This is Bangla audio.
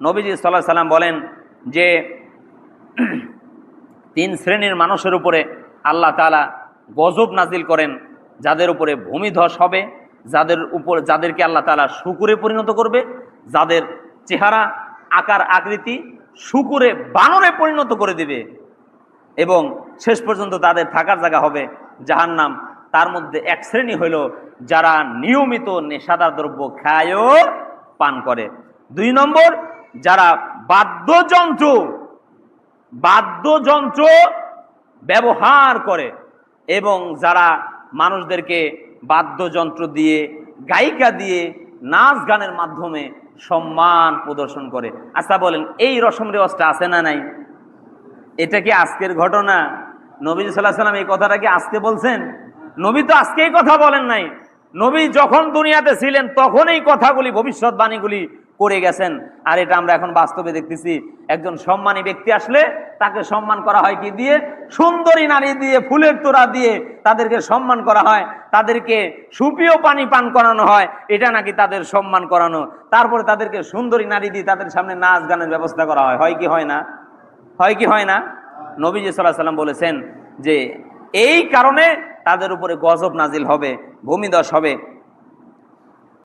নবীজি সাল্লাহ সাল্লাম বলেন যে তিন শ্রেণির মানুষের উপরে আল্লাহ তালা গজব নাজিল করেন, যাদের উপরে ভূমিধস হবে, যাদের উপর যাদেরকে আল্লাহ তালা শুকুরে পরিণত করবে, যাদের চেহারা, আকার, আকৃতি শুকুরে, বানরে পরিণত করে দিবে। এবং শেষ পর্যন্ত তাদের থাকার জায়গা হবে জাহান্নাম। তার মধ্যে এক শ্রেণি হইল যারা নিয়মিত নেশাদার দ্রব্য খায়ও পান করে। দুই নম্বর যারা বাদ্যযন্ত্র বাদ্যযন্ত্র ব্যবহার করে এবং যারা মানুষদেরকে বাদ্যযন্ত্র দিয়ে, গায়িকা দিয়ে, নাচ গানের মাধ্যমে সম্মান প্রদর্শন করে। আচ্ছা বলেন, এই রসম রেওয়াজটা আছে না নাই? এটা কি আজকের ঘটনা? নবী সাল্লাম এই কথাটা কি আজকে বলছেন? নবী তো আজকেই কথা বলেন নাই। নবী যখন দুনিয়াতে ছিলেন, তখন এই কথাগুলি, ভবিষ্যৎবাণীগুলি করে গেছেন। আর এটা আমরা এখন বাস্তবে দেখতেছি, একজন সম্মানী ব্যক্তি আসলে তাকে সম্মান করা হয় কি দিয়ে? সুন্দরী নারী দিয়ে, ফুলের তোড়া দিয়ে তাদেরকে সম্মান করা হয়, তাদেরকে সুপিও পানি পান করানো হয়, এটা নাকি তাদের সম্মান করানো। তারপরে তাদেরকে সুন্দরী নারী দিয়ে তাদের সামনে নাচ গানের ব্যবস্থা করা হয়। হয় কি হয় না? হয় কি হয় না? নবীজি সাল্লাহ সাল্লাম বলেছেন যে, এই কারণে তাদের উপরে গজব নাজিল হবে ভূমিদশ হবে।